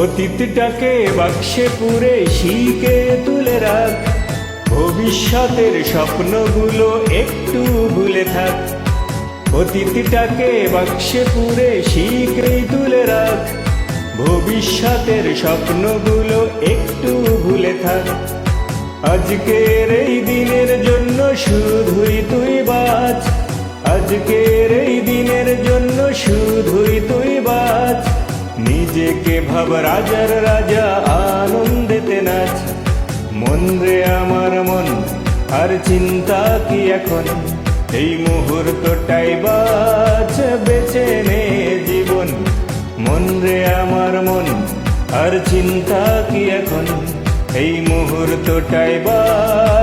অতীতটাকে বাক্সে পুরে তুলে রাখ। ভবিষ্যতের স্বপ্নগুলো একটু ভুলে থাক। অতীতটাকে বাক্সে পুরে শিকেই তুলে রাখ। ভবিষ্যতের স্বপ্নগুলো একটু ভুলে থাক। আজকের এই দিনের রাজার রাজা আনন্দেতে নাচ। মন রে আমার মন, আর চিন্তা কি এখন? এই মুহূর্তটাই বাঁচ বেছে নে জীবন। মন রে আমার মন, আর চিন্তা কি এখন? এই মুহূর্তটাই বাঁচ।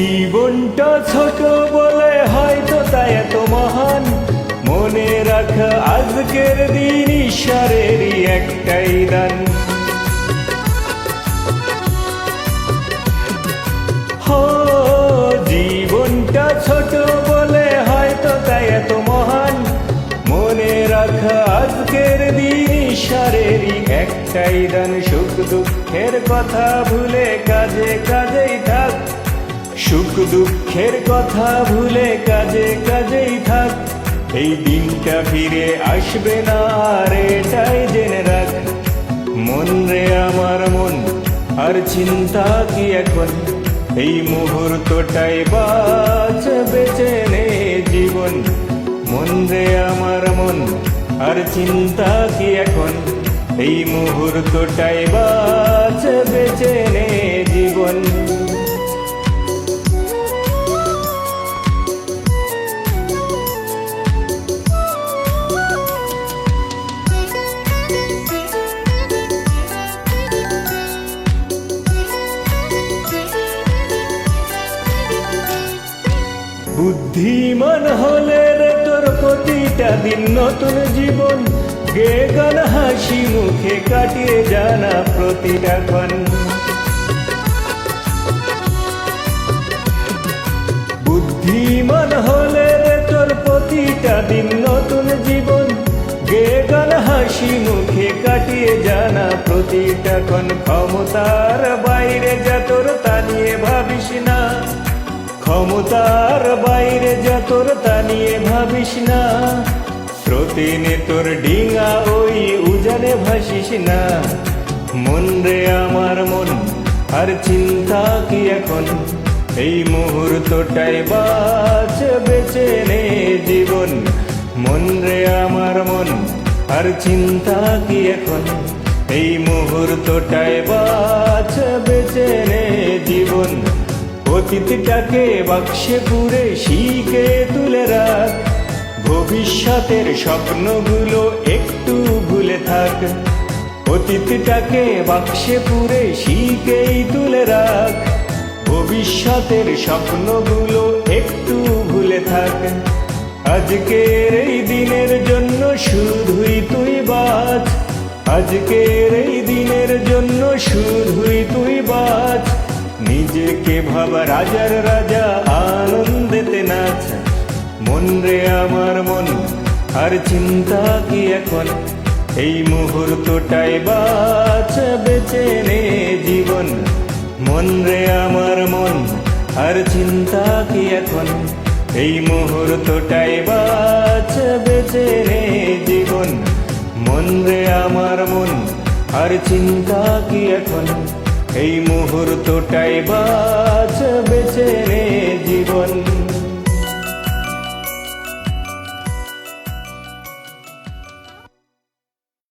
জীবনটা ছোট বলে হয়তো তাই এত মহান। মনে রাখ, আজকের দিন ঈশ্বরেরই একটাই দান। জীবনটা ছোট বলে হয়তো তাই এত মহান। মনে রাখ, আজকের দিন ঈশ্বরেরই একটাই দান। সুখ দুঃখের কথা ভুলে কাজে কাজেই থাক। সুখ দুঃখের কথা ভুলে কাজে কাজেই থাক। এই দিনটা ফিরে আসবে না, আর এটাই জেনে রাখ। মন রে আমার মন, আর চিন্তা কি এখন? এই মুহূর্তটাই বাঁচ বেঁচে নে জীবন। মন রে আমার মন, আর চিন্তা কি এখন? এই মুহূর্তটাই বাঁচ বেঁচে নে জীবন। বুদ্ধিমান হলে রে তোর প্রতিটা দিন নতুন জীবন। গে গান হাসি মুখে কাটিয়ে জানা প্রতিটা ক্ষণ। বুদ্ধিমান হলে রে তোর প্রতিটা দিন নতুন জীবন। গে গান হাসি মুখে কাটিয়ে জানা প্রতিটা ক্ষণ। ক্ষমতার বাইরে যা তোর তা নিয়ে ভাবিস না। ক্ষমতার বাইরে যা তোর তা নিয়ে ভাবিস না। স্রোতে তোর ডিঙা ওই উজানে ভাসিস না। মন রে আমার মন, আর চিন্তা কি এখন? এই মুহূর্তটাই বাঁচ, বেছে নে জীবন। মন রে আমার মন, আর চিন্তা কি এখন? এই মুহূর্তটাই বাঁচ, বেছে নে জীবন। অতীতটাকে বাক্সে পুরে শিখে তুলে রাখ। ভবিষ্যতের স্বপ্নগুলো একটু ভুলে থাক। অতীতটাকে বাক্সে পুরে শিখেই তুলে রাখ। ভবিষ্যতের স্বপ্নগুলো একটু ভুলে থাক। আজকের এই দিনের জন্য শুধুই তুই বাঁচ। আজকের এই দিনের জন্য শুধুই তুই বাঁচ। নিজেকে ভাবা রাজার রাজা আনন্দেতে নাচ। মন রে আমার মন, আর চিন্তা কি এখন? এই মুহূর্তটাই বাঁচ বেছে নে জীবন। মন রে আমার মন, আর চিন্তা কি এখন? এই মুহূর্তটাই বাঁচ বেছে নে জীবন। মন রে আমার মন, আর চিন্তা কি এখন? এই মুহূর্তটাই জীবন